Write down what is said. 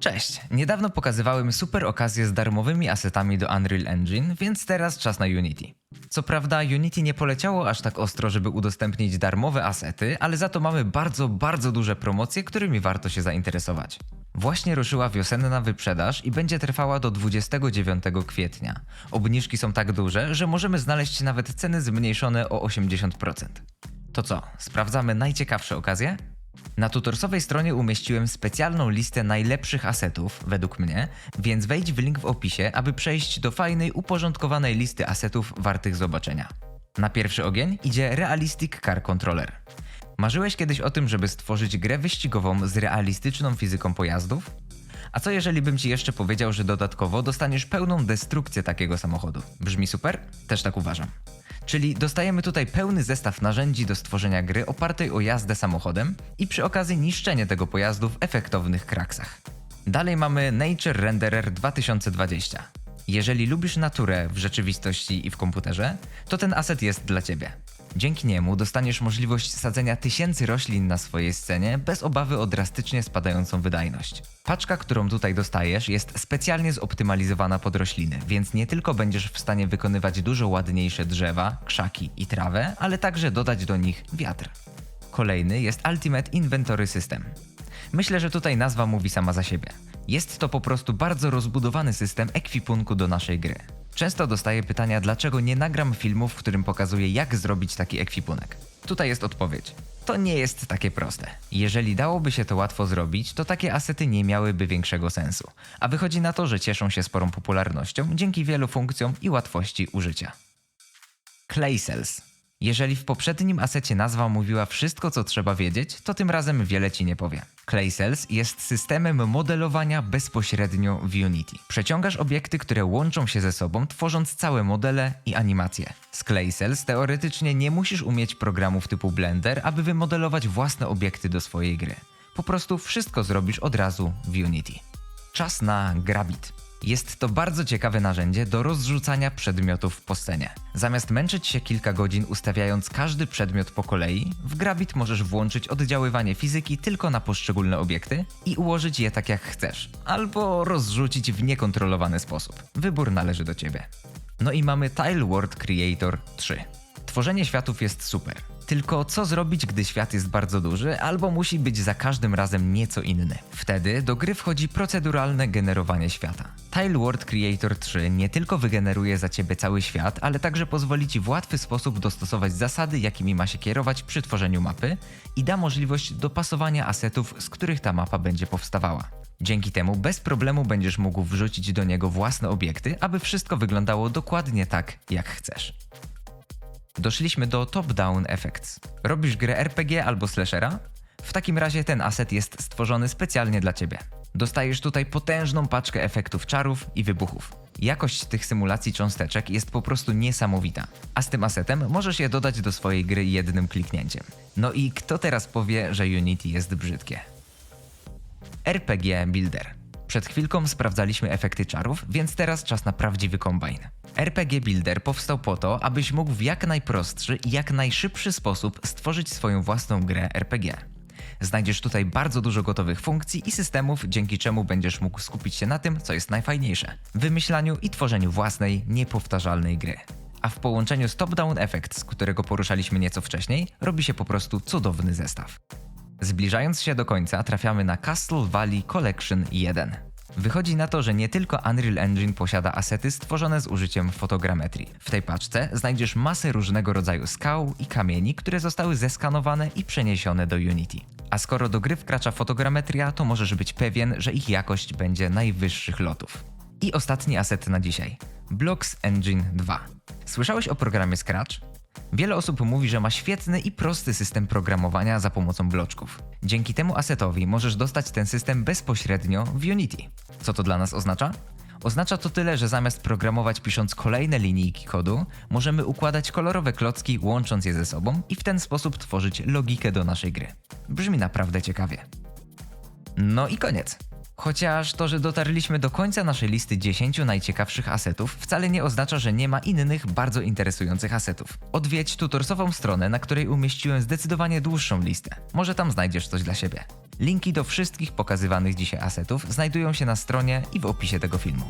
Cześć! Niedawno pokazywałem super okazję z darmowymi asetami do Unreal Engine, więc teraz czas na Unity. Co prawda Unity nie poleciało aż tak ostro, żeby udostępnić darmowe asety, ale za to mamy bardzo, bardzo duże promocje, którymi warto się zainteresować. Właśnie ruszyła wiosenna wyprzedaż i będzie trwała do 29 kwietnia. Obniżki są tak duże, że możemy znaleźć nawet ceny zmniejszone o 80%. To co, sprawdzamy najciekawsze okazje? Na tutorsowej stronie umieściłem specjalną listę najlepszych asetów, według mnie, więc wejdź w link w opisie, aby przejść do fajnej, uporządkowanej listy asetów wartych zobaczenia. Na pierwszy ogień idzie Realistic Car Controller. Marzyłeś kiedyś o tym, żeby stworzyć grę wyścigową z realistyczną fizyką pojazdów? A co jeżeli bym ci jeszcze powiedział, że dodatkowo dostaniesz pełną destrukcję takiego samochodu? Brzmi super? Też tak uważam. Czyli dostajemy tutaj pełny zestaw narzędzi do stworzenia gry opartej o jazdę samochodem i przy okazji niszczenie tego pojazdu w efektownych kraksach. Dalej mamy Nature Renderer 2020. Jeżeli lubisz naturę w rzeczywistości i w komputerze, to ten aset jest dla ciebie. Dzięki niemu dostaniesz możliwość sadzenia tysięcy roślin na swojej scenie bez obawy o drastycznie spadającą wydajność. Paczka, którą tutaj dostajesz, jest specjalnie zoptymalizowana pod rośliny, więc nie tylko będziesz w stanie wykonywać dużo ładniejsze drzewa, krzaki i trawę, ale także dodać do nich wiatr. Kolejny jest Ultimate Inventory System. Myślę, że tutaj nazwa mówi sama za siebie. Jest to po prostu bardzo rozbudowany system ekwipunku do naszej gry. Często dostaję pytania, dlaczego nie nagram filmu, w którym pokazuję, jak zrobić taki ekwipunek. Tutaj jest odpowiedź. To nie jest takie proste. Jeżeli dałoby się to łatwo zrobić, to takie asety nie miałyby większego sensu. A wychodzi na to, że cieszą się sporą popularnością dzięki wielu funkcjom i łatwości użycia. Clay Cells. Jeżeli w poprzednim asecie nazwa mówiła wszystko, co trzeba wiedzieć, to tym razem wiele ci nie powie. Clay Cells jest systemem modelowania bezpośrednio w Unity. Przeciągasz obiekty, które łączą się ze sobą, tworząc całe modele i animacje. Z Clay Cells teoretycznie nie musisz umieć programów typu Blender, aby wymodelować własne obiekty do swojej gry. Po prostu wszystko zrobisz od razu w Unity. Czas na Grabit. Jest to bardzo ciekawe narzędzie do rozrzucania przedmiotów po scenie. Zamiast męczyć się kilka godzin ustawiając każdy przedmiot po kolei, w Grabit możesz włączyć oddziaływanie fizyki tylko na poszczególne obiekty i ułożyć je tak jak chcesz, albo rozrzucić w niekontrolowany sposób. Wybór należy do ciebie. No i mamy Tile World Creator 3. Tworzenie światów jest super. Tylko co zrobić, gdy świat jest bardzo duży, albo musi być za każdym razem nieco inny? Wtedy do gry wchodzi proceduralne generowanie świata. Tile World Creator 3 nie tylko wygeneruje za ciebie cały świat, ale także pozwoli ci w łatwy sposób dostosować zasady, jakimi ma się kierować przy tworzeniu mapy i da możliwość dopasowania asetów, z których ta mapa będzie powstawała. Dzięki temu bez problemu będziesz mógł wrzucić do niego własne obiekty, aby wszystko wyglądało dokładnie tak, jak chcesz. Doszliśmy do Top-Down Effects. Robisz grę RPG albo slashera? W takim razie ten aset jest stworzony specjalnie dla ciebie. Dostajesz tutaj potężną paczkę efektów czarów i wybuchów. Jakość tych symulacji cząsteczek jest po prostu niesamowita, a z tym asetem możesz je dodać do swojej gry jednym kliknięciem. No i kto teraz powie, że Unity jest brzydkie? RPG Builder. Przed chwilką sprawdzaliśmy efekty czarów, więc teraz czas na prawdziwy kombajn. RPG Builder powstał po to, abyś mógł w jak najprostszy i jak najszybszy sposób stworzyć swoją własną grę RPG. Znajdziesz tutaj bardzo dużo gotowych funkcji i systemów, dzięki czemu będziesz mógł skupić się na tym, co jest najfajniejsze wymyślaniu i tworzeniu własnej, niepowtarzalnej gry. A w połączeniu z Top Down Effects, którego poruszaliśmy nieco wcześniej, robi się po prostu cudowny zestaw. Zbliżając się do końca, trafiamy na Castle Valley Collection 1. Wychodzi na to, że nie tylko Unreal Engine posiada asety stworzone z użyciem fotogrametrii. W tej paczce znajdziesz masę różnego rodzaju skał i kamieni, które zostały zeskanowane i przeniesione do Unity. A skoro do gry wkracza fotogrametria, to możesz być pewien, że ich jakość będzie najwyższych lotów. I ostatni aset na dzisiaj. Blocks Engine 2. Słyszałeś o programie Scratch? Wiele osób mówi, że ma świetny i prosty system programowania za pomocą bloczków. Dzięki temu asetowi możesz dostać ten system bezpośrednio w Unity. Co to dla nas oznacza? Oznacza to tyle, że zamiast programować pisząc kolejne linijki kodu, możemy układać kolorowe klocki, łącząc je ze sobą i w ten sposób tworzyć logikę do naszej gry. Brzmi naprawdę ciekawie. No i koniec. Chociaż to, że dotarliśmy do końca naszej listy 10 najciekawszych asetów, wcale nie oznacza, że nie ma innych bardzo interesujących asetów. Odwiedź tutorsową stronę, na której umieściłem zdecydowanie dłuższą listę. Może tam znajdziesz coś dla siebie. Linki do wszystkich pokazywanych dzisiaj asetów znajdują się na stronie i w opisie tego filmu.